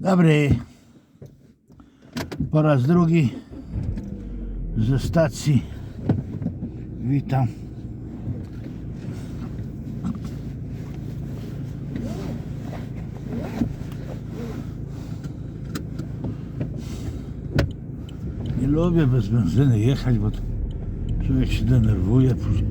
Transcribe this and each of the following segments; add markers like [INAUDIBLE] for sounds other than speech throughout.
Dobry. Po raz drugi ze stacji. Witam. Nie lubię bez benzyny jechać, bo człowiek się denerwuje później.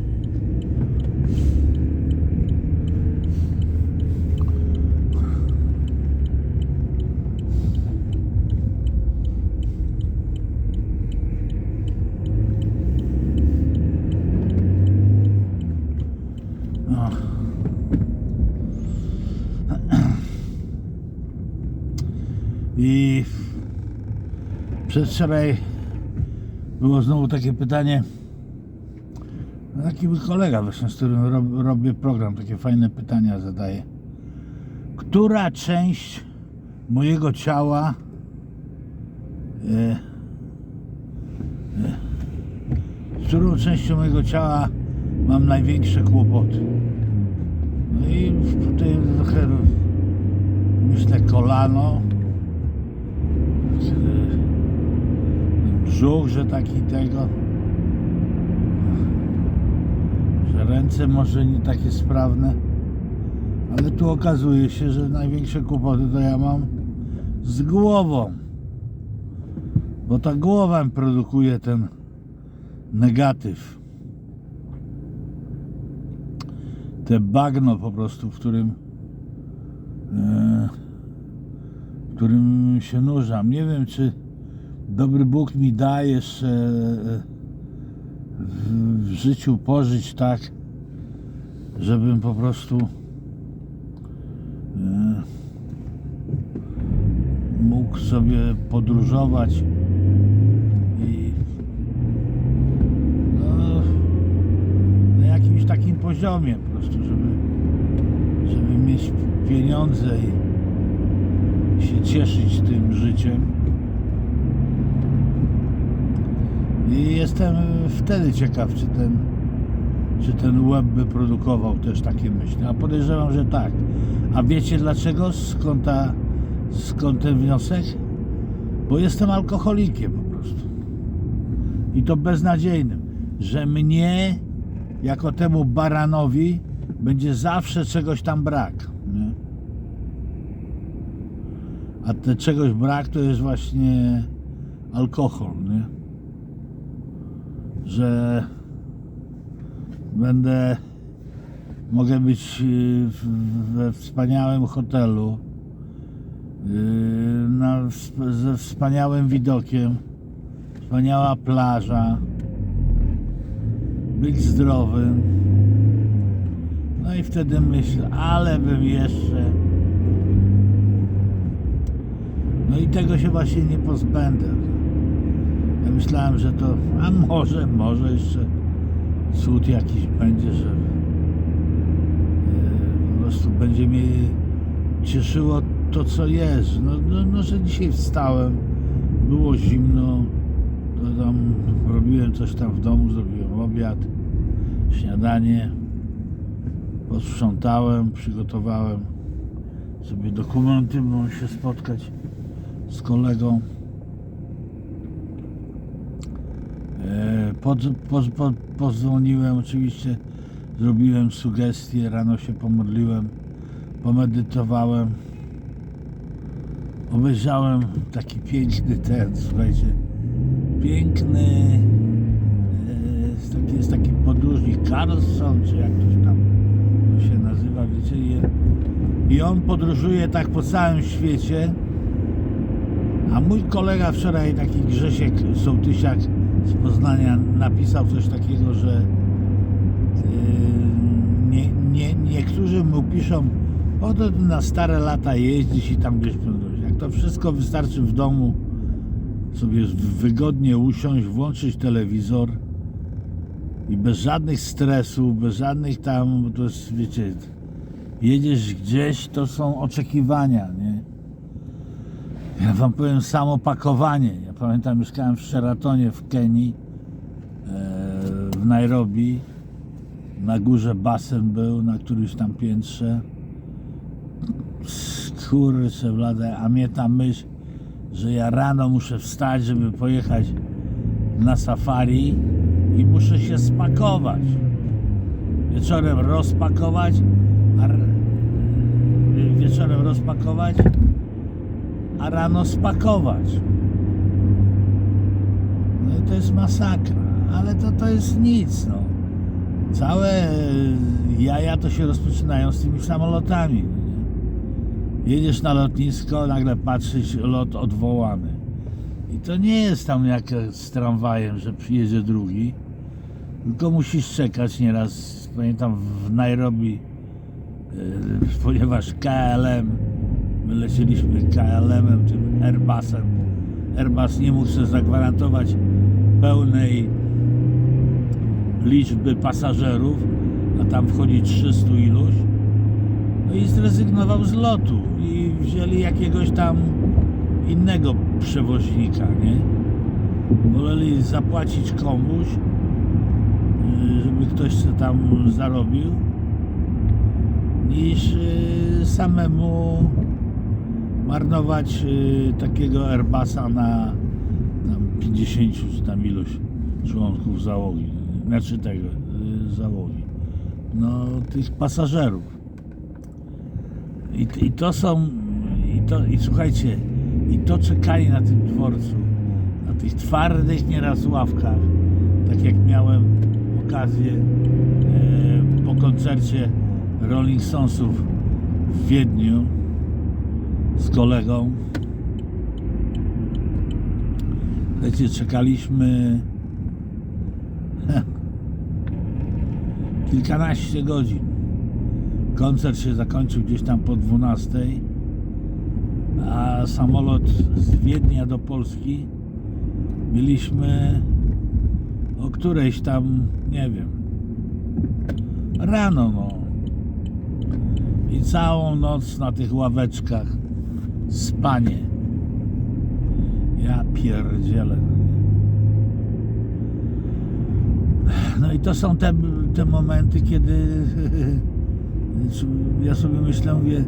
No. I przedwczoraj było znowu takie pytanie. Taki mój kolega właśnie, z którym rob, robię program, takie fajne pytania zadaje. Która część mojego ciała e, e, z którą częścią mojego ciała mam największe kłopoty? No i tutaj trochę myślę kolano, e, brzuch, że taki tego, że ręce może nie takie sprawne, ale tu okazuje się, że największe kłopoty to ja mam z głową, bo ta głowa produkuje ten negatyw. Te bagno po prostu, w którym e, w którym się nurzam. Nie wiem, czy dobry Bóg mi da jeszcze e, w, w życiu pożyć tak, żebym po prostu e, mógł sobie podróżować i no, na jakimś takim poziomie po prostu, żeby, żeby mieć pieniądze i się cieszyć tym życiem. I jestem wtedy ciekaw, czy ten, czy ten web by produkował też takie myśli. A podejrzewam, że tak. A wiecie dlaczego? Skąd, ta, skąd ten wniosek? Bo jestem alkoholikiem po prostu. I to beznadziejnym, że mnie, jako temu baranowi, będzie zawsze czegoś tam brak. Nie? A te czegoś brak to jest właśnie alkohol, nie? Że będę mogę być y, we wspaniałym hotelu y, na, ze wspaniałym widokiem wspaniała plaża być zdrowym no i wtedy myślę ale bym jeszcze no i tego się właśnie nie pozbędę. Ja myślałem, że to, a może, może jeszcze cud jakiś będzie, że e, po prostu będzie mnie cieszyło to, co jest. No, no, no że dzisiaj wstałem, było zimno, to tam robiłem coś tam w domu, zrobiłem obiad, śniadanie, posprzątałem, przygotowałem sobie dokumenty, bo się spotkać z kolegą. E, Pod, pod, pozwoliłem oczywiście, zrobiłem sugestie, rano się pomodliłem, pomedytowałem. Obejrzałem taki piękny ten, słuchajcie, piękny, e, jest taki, jest taki podróżnik Carlson, czy jak ktoś tam się nazywa, wiecie, i on podróżuje tak po całym świecie. A mój kolega wczoraj, taki Grzesiek Sołtysiak z Poznania, napisał coś takiego, że yy, nie, nie, niektórzy mu piszą, po to na stare lata jeździć i tam gdzieś podróżować. Jak to wszystko wystarczy w domu sobie wygodnie usiąść, włączyć telewizor i bez żadnych stresów, bez żadnych tam, bo to jest, wiecie, jedziesz gdzieś, to są oczekiwania, nie? Ja wam powiem samo pakowanie. Ja pamiętam, mieszkałem w Sheratonie w Kenii, e, w Nairobi. Na górze basen był, na którymś tam piętrze. kurczę blade, a mnie ta myśl, że ja rano muszę wstać, żeby pojechać na safari i muszę się spakować. Wieczorem rozpakować, a wieczorem rozpakować, a rano spakować. To jest masakra, ale to, to jest nic, no. Całe e, jaja to się rozpoczynają z tymi samolotami. Nie? Jedziesz na lotnisko, nagle patrzysz, lot odwołany. I to nie jest tam jak z tramwajem, że przyjedzie drugi, tylko musisz czekać nieraz. Pamiętam w Nairobi, e, ponieważ KLM, my lecieliśmy KLM-em, tym Airbusem. Airbus nie mógł sobie zagwarantować pełnej liczby pasażerów, a tam wchodzi 300 iluś. No i zrezygnował z lotu i wzięli jakiegoś tam innego przewoźnika, nie? Woleli zapłacić komuś, y, żeby ktoś se tam zarobił, niż y, samemu marnować y, takiego Airbusa na 50 czy tam iluś członków załogi, znaczy tego y, załogi, no tych pasażerów. I, I to są, i, to, i słuchajcie, i to czekanie na tym dworcu, na tych twardych nieraz ławkach, tak jak miałem okazję e, po koncercie Rolling Stonesów w Wiedniu z kolegą. Wiecie, czekaliśmy [LAUGHS] kilkanaście godzin. Koncert się zakończył gdzieś tam po 12, a samolot z Wiednia do Polski mieliśmy o którejś tam, nie wiem, rano no. I całą noc na tych ławeczkach spanie. Ja pierdzielę. No i to są te, te momenty, kiedy [LAUGHS] ja sobie myślę, mówię,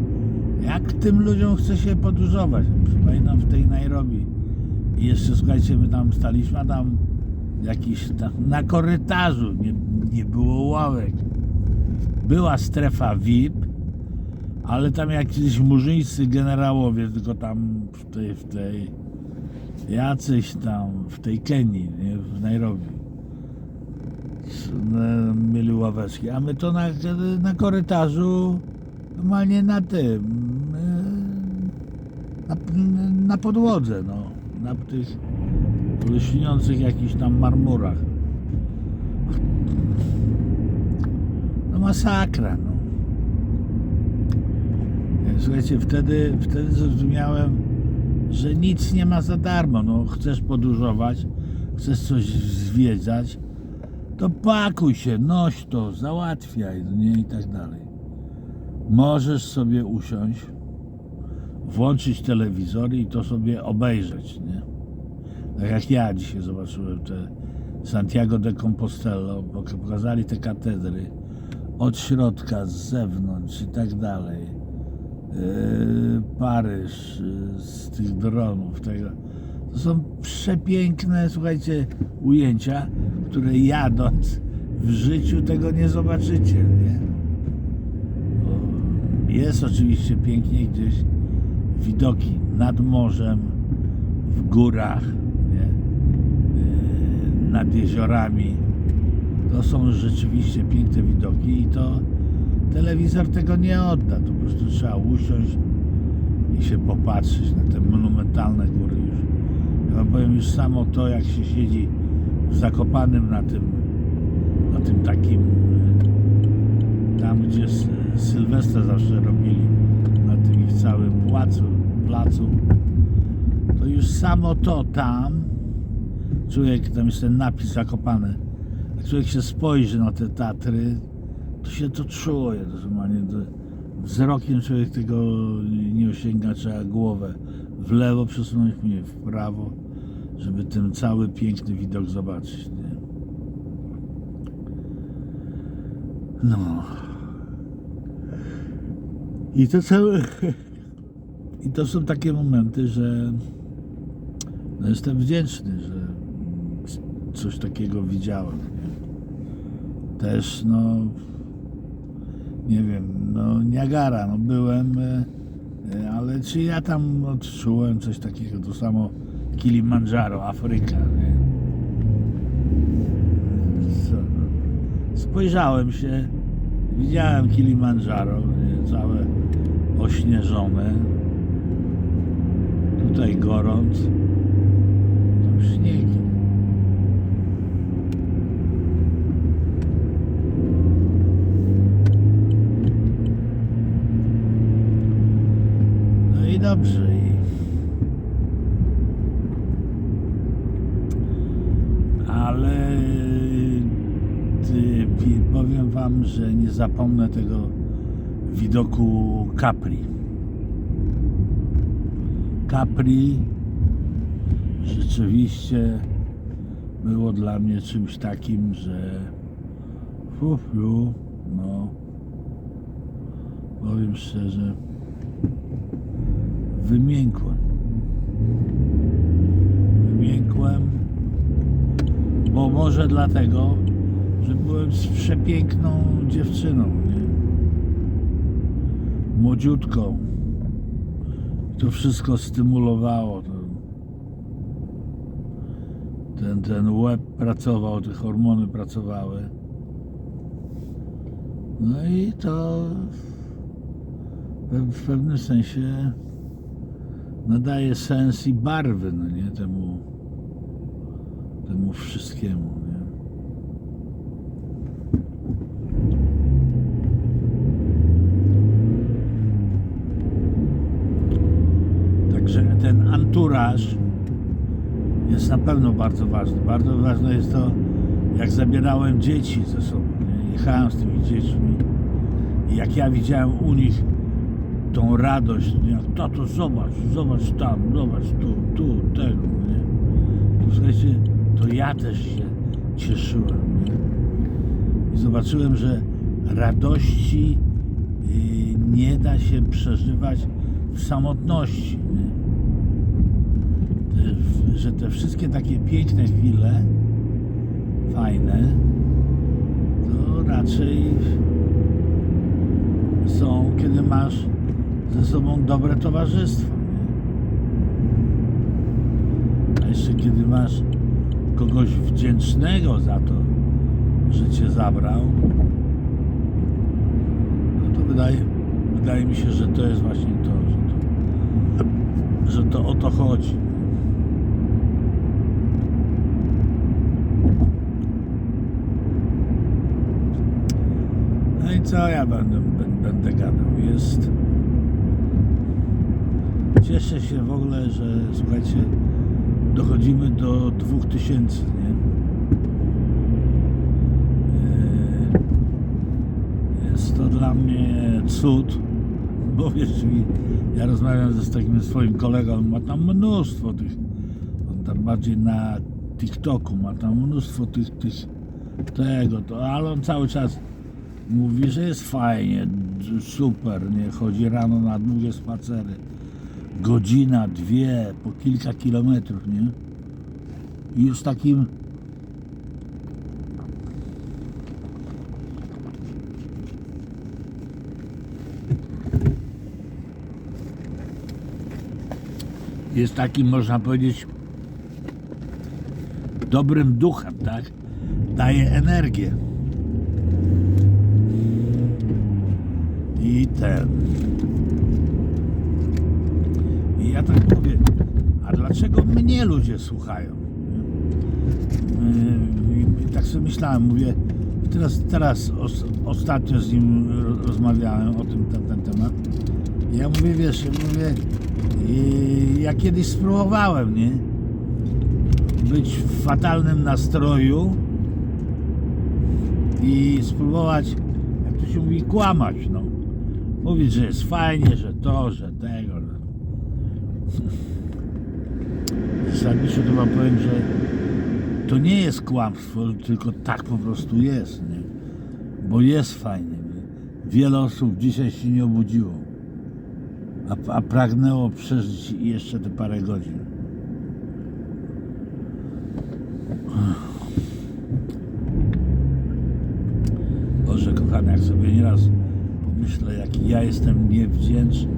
jak tym ludziom chce się podróżować. Pamiętam w tej Nairobi. I jeszcze słuchajcie, my tam staliśmy, a tam jakiś tam, na korytarzu nie, nie było ławek. Była strefa VIP, ale tam jakieś murzyńscy generałowie, tylko tam w tej, w tej jacyś tam w tej Kenii, nie, w Nairobi. Mieli ławeczki, a my to na, na korytarzu normalnie na tym e, na, na podłodze, no. Na tych lśniących jakichś tam marmurach. No masakra, no. Słuchajcie, wtedy, wtedy zrozumiałem, że nic nie ma za darmo. No, chcesz podróżować, chcesz coś zwiedzać, to pakuj się, noś to, załatwiaj, no nie i tak dalej. Możesz sobie usiąść, włączyć telewizor i to sobie obejrzeć, nie? Tak jak ja dzisiaj zobaczyłem te Santiago de Compostela, pokazali te katedry od środka, z zewnątrz i tak dalej. Yy, Paryż yy, z tych dronów, tego. To są przepiękne, słuchajcie, ujęcia, które jadąc w życiu tego nie zobaczycie, nie? Bo jest oczywiście pięknie gdzieś widoki nad morzem, w górach, nie? Yy, nad jeziorami. To są rzeczywiście piękne widoki i to telewizor tego nie odda. To po prostu trzeba usiąść i się popatrzeć na te monumentalne góry już. Ja wam powiem już samo to, jak się siedzi w Zakopanym na tym, na tym takim e, tam, gdzie Sylwestra zawsze robili, na tym ich całym placu, placu, to już samo to tam, człowiek, tam jest ten napis Zakopane, jak człowiek się spojrzy na te Tatry, to się to czuje, to normalnie to wzrokiem człowiek tego nie osiąga, trzeba głowę w lewo przesunąć, mnie w prawo, żeby ten cały piękny widok zobaczyć. Nie? No. I to całe [LAUGHS] I to są takie momenty, że no jestem wdzięczny, że coś takiego widziałem. Nie? Też, no, nie wiem, no Niagara, no byłem, e, ale czy ja tam odczułem coś takiego, to samo Kilimandżaro, Afryka, nie? Spojrzałem się, widziałem Kilimandżaro, nie? całe ośnieżone, tutaj gorąc, tam śniegi. No i dobrze. Ale pi- powiem wam, że nie zapomnę tego widoku Capri. Capri rzeczywiście było dla mnie czymś takim, że fu, fu, no powiem szczerze wymiękłem wymiękłem bo może dlatego że byłem z przepiękną dziewczyną nie? młodziutką to wszystko stymulowało ten, ten łeb pracował, te hormony pracowały. No i to w pewnym sensie nadaje sens i barwy, no nie, temu, temu wszystkiemu, nie. Także ten anturaż jest na pewno bardzo ważny. Bardzo ważne jest to, jak zabierałem dzieci ze sobą. Nie? Jechałem z tymi dziećmi i jak ja widziałem u nich tą radość, nie? tato zobacz, zobacz tam, zobacz tu, tu, tego, nie? To słuchajcie, to ja też się cieszyłem, nie? I zobaczyłem, że radości yy, nie da się przeżywać w samotności, nie? Że te wszystkie takie piękne chwile, fajne, to raczej są, kiedy masz ze sobą dobre towarzystwo. A jeszcze kiedy masz kogoś wdzięcznego za to, że cię zabrał, no to wydaje, wydaje mi się, że to jest właśnie to, że to, że to o to chodzi. No i co ja będę, bę- będę gadał? Jest. Cieszę się w ogóle, że słuchajcie, dochodzimy do 2000, nie? Eee, Jest to dla mnie cud, bo wiesz mi, ja rozmawiam ze z takim swoim kolegą, on ma tam mnóstwo tych, on tam bardziej na TikToku ma tam mnóstwo tych, tych tego, to, ale on cały czas mówi, że jest fajnie, super, nie, chodzi rano na długie spacery, godzina, dwie, po kilka kilometrów, nie, i już takim jest takim, można powiedzieć, dobrym duchem, tak? Daje energię. I ten. Ja tak mówię, a dlaczego mnie ludzie słuchają? Yy, tak sobie myślałem, mówię, teraz, teraz os, ostatnio z nim ro- rozmawiałem o tym, ten, ten temat. Ja mówię, wiesz, mówię, yy, ja kiedyś spróbowałem, nie? Być w fatalnym nastroju i spróbować, jak to się mówi, kłamać, no. Mówić, że jest fajnie, że to, że tego. Zasadniczo to wam powiem, że to nie jest kłamstwo, tylko tak po prostu jest, nie? Bo jest fajnie. Nie? Wiele osób dzisiaj się nie obudziło. a, a pragnęło przeżyć jeszcze te parę godzin. Boże kochany, jak sobie nieraz pomyślę, jaki ja jestem niewdzięczny.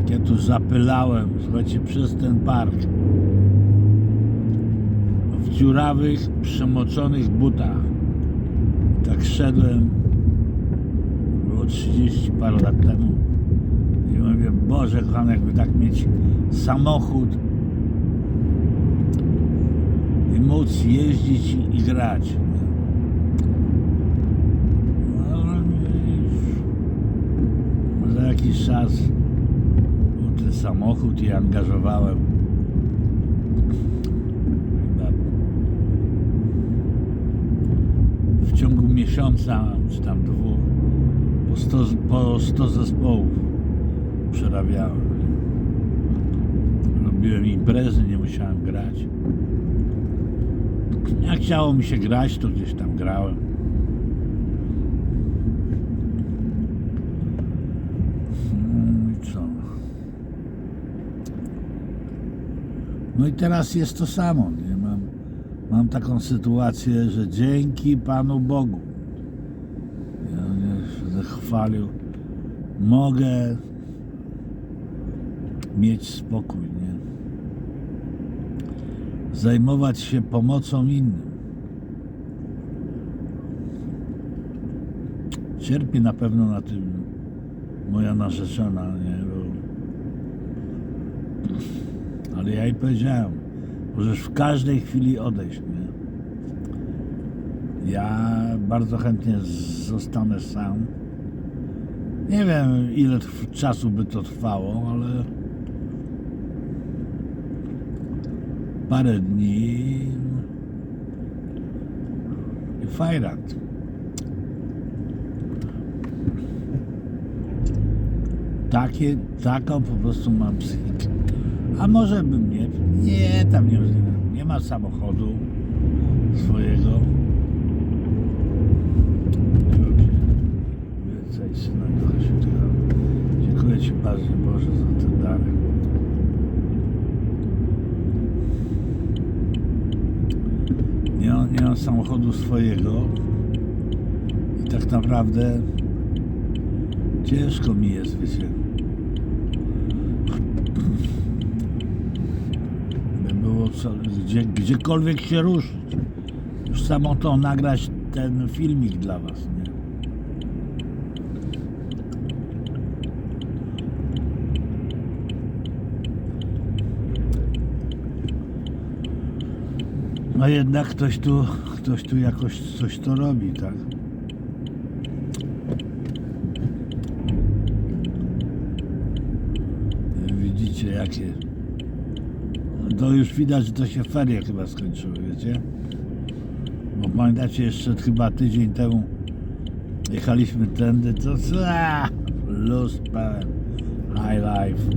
Jak ja tu zapylałem, słuchajcie, przez ten park. W dziurawych, przemoczonych butach. Tak szedłem, było 30 parę lat temu. I mówię, Boże kochany, jakby tak mieć samochód i móc jeździć i, grać. No, za jakiś czas samochód i angażowałem w ciągu miesiąca, czy tam dwóch, po 100, po 100 zespołów przerabiałem. Robiłem imprezy, nie musiałem grać. Jak chciało mi się grać, to gdzieś tam grałem. No i co? No i teraz jest to samo. Nie? Mam, mam taką sytuację, że dzięki Panu Bogu, ja chwalił, mogę mieć spokój, nie? Zajmować się pomocą innym. Cierpi na pewno na tym moja narzeczona, nie? Bo... Ale ja jej powiedziałem, możesz w każdej chwili odejść, nie? Ja bardzo chętnie zostanę sam. Nie wiem, ile czasu by to trwało, ale parę dni i fajrant. Takie, taką po prostu mam psychikę. A może bym nie, nie, tam nie, nie ma samochodu swojego. Więcej syna Ducha Świętego. Dziękuję Ci bardzo Boże za te dary. Nie nie mam samochodu swojego i tak naprawdę ciężko mi jest, wiecie. By było gdzie, gdziekolwiek się ruszyć. Już samo to nagrać ten filmik dla Was, nie? No jednak ktoś tu, ktoś tu jakoś coś to robi, tak? Widzicie jakie. To już widać, że to się ferie chyba skończyły, wiecie? Bo pamiętacie jeszcze chyba tydzień temu jechaliśmy tędy, to co? A, Luz pełen. High life.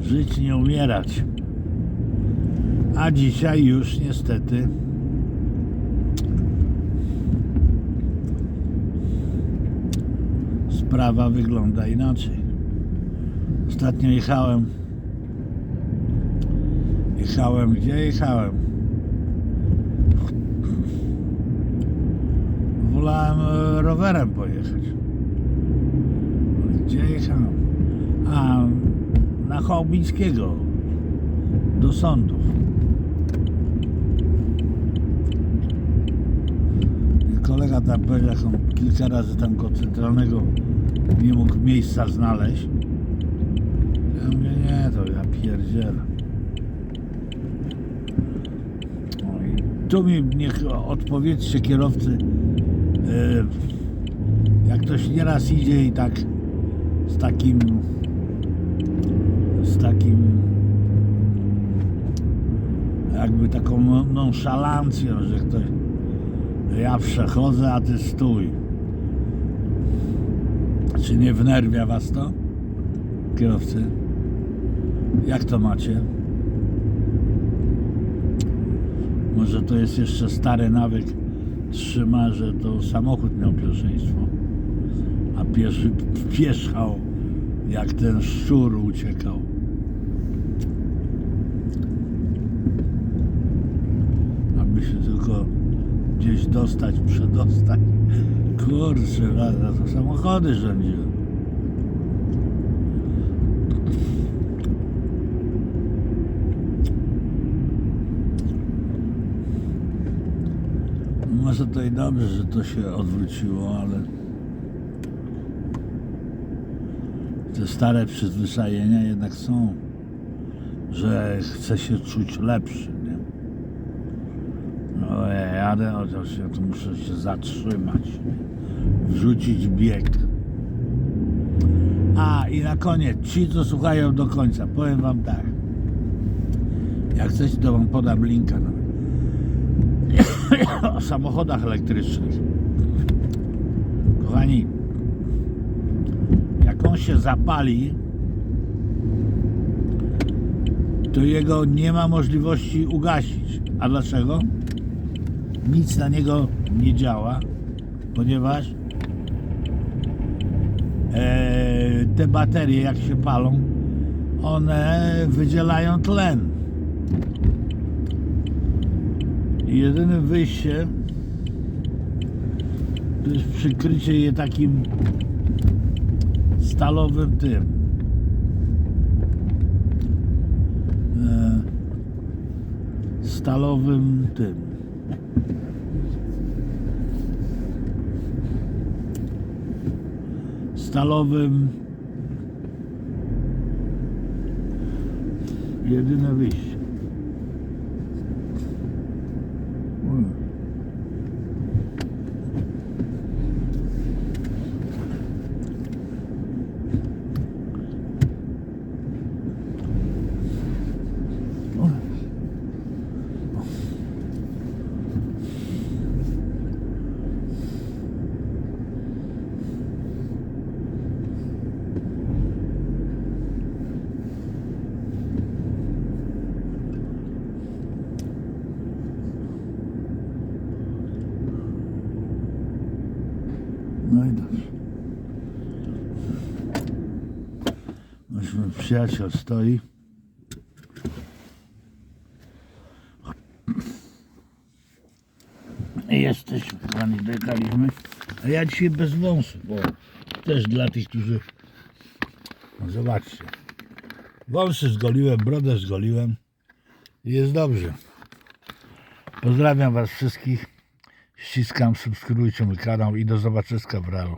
Żyć nie umierać. A dzisiaj już niestety sprawa wygląda inaczej. Ostatnio jechałem. Jechałem, gdzie jechałem? Wolałem e, rowerem pojechać. Gdzie jechałem? A, na Chałbińskiego. Do sądów. Kolega tam powiedział, kilka razy tam go centralnego nie mógł miejsca znaleźć. Ja mówię, nie, to ja pierdzielę. No tu mi niech odpowiedzcie kierowcy, e, jak ktoś nieraz idzie i tak z takim z takim jakby taką no- nonszalancją, że ktoś ja przechodzę, a ty stój. Czy nie wnerwia was to? Kierowcy? Jak to macie? Może to jest jeszcze stary nawyk trzyma, że to samochód miał pierwszeństwo, a pieszy pierzchał jak ten szczur uciekał. Aby się tylko gdzieś dostać, przedostać. Kurczę, lada, to samochody rządziły. Może to i dobrze, że to się odwróciło, ale te stare przyzwyczajenia jednak są, że chce się czuć lepszy, jadę, chociaż ja tu muszę się zatrzymać, wrzucić bieg. A i na koniec, ci co słuchają do końca, powiem wam tak. Jak chcecie, to wam podam linka [COUGHS] o samochodach elektrycznych. Kochani, jak on się zapali, to jego nie ma możliwości ugasić. A dlaczego? Nic na niego nie działa, ponieważ e, te baterie, jak się palą, one wydzielają tlen. Jedynym wyjściem to jest przykrycie je takim stalowym tym. E, stalowym tym. Stalowym. Jedyne wyjście. Mm. No i dobrze. Myśmy przyjaciel stoi. Jesteśmy, kochani, dojechaliśmy. A ja dzisiaj bez wąsów, bo też dla tych, którzy... No zobaczcie. Wąsy zgoliłem, brodę zgoliłem. I jest dobrze. Pozdrawiam Was wszystkich. Ściskam, subskrybujcie mój kanał i do zobaczyska w realu.